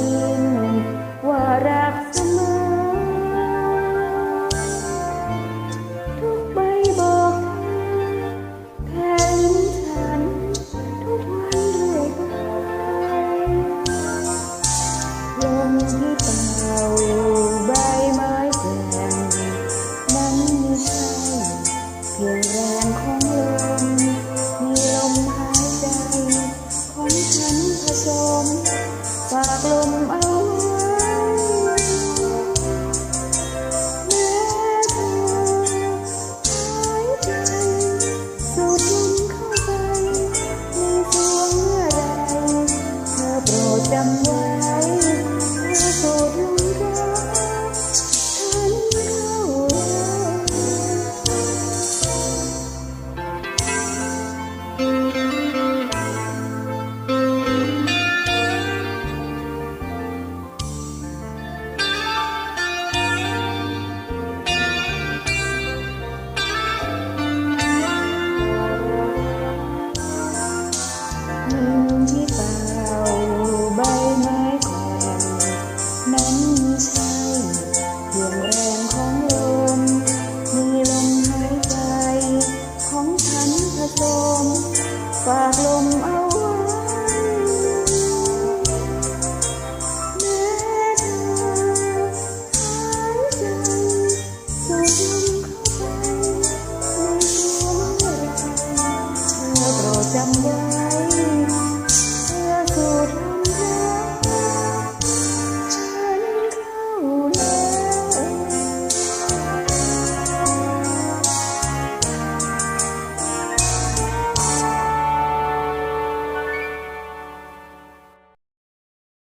ดิน ว่ารักเสมอ ทุกใบบอกแค่นฉัน ทุกวันเรื่อยไปลมที่เป่าใบไม้แกงนั้นไม่ใช่เพียงแรงของ ผสมฝากลมเอา